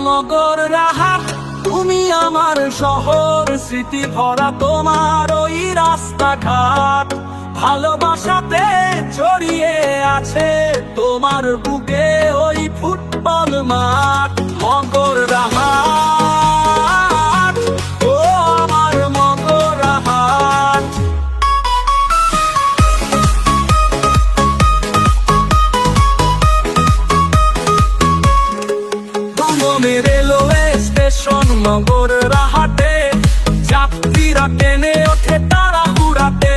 মগর তুমি আমার শহর স্মৃতি ভরা তোমার ওই রাস্তাঘাট ভালোবাসাতে ছড়িয়ে আছে তোমার বুকে ওই নগর রাহাটে, যাত্রীরা টেনে ওঠে তারা উড়াতে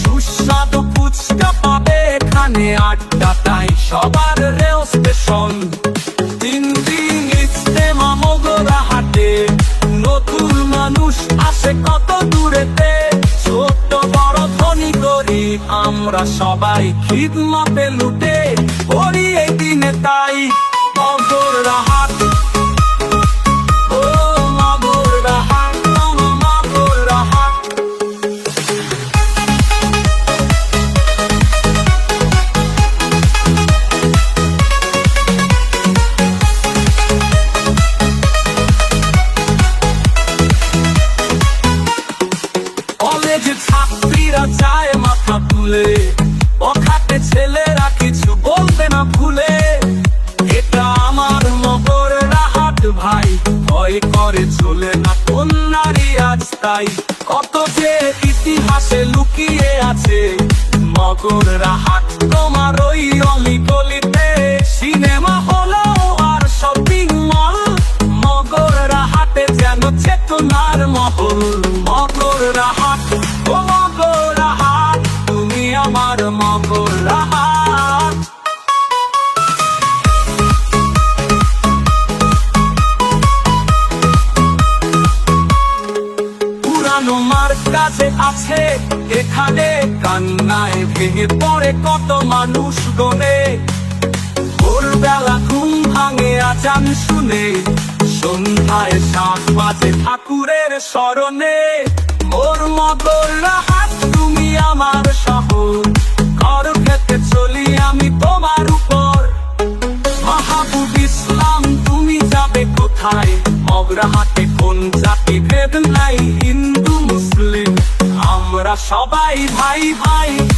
সুস্বাদু ফুচকা পাবে এখানে, আড্ডাটাই সবার রেল স্টেশন তিন দিন নতুন মানুষ আসে কত দূরেতে। ছোট বড় ধনী গরিব, আমরা সবাই খিদমাতে লুটে। পড়ি এই দিনে তাই তুলে অখাতে ছেলেরা কিছু বলতে না ভুলে। এটা আমার মগর রাহাট ভাই। ভয় করে চলে না কোন নারী আজ তাই। কত যে ইতিহাসে লুকিয়ে আছে। মগর রাহাট তোমার ওই অলি গলিতে সিনেমা হলো আর শপিং মল মগর রাহাটে যেন চেতনার মহল। মগর রাহাট তার কাছে আছে, এখানে কান্নায় ভেঙে পড়ে কত মানুষ গনে। ভোরবেলা ঘুম ভাঙে আচান শুনে, সন্ধ্যায় সাত বাজে ঠাকুরের স্মরণে। ওর মগর রাহাত, তুমি আমার শহর। ঘর খেতে চলি আমি তোমার উপর। মাহাবুব ইসলাম, তুমি যাবে কোথায়? মগরাহাটে কোন জাতি ভেদ নাই হিন্দু 大勺摆拍拍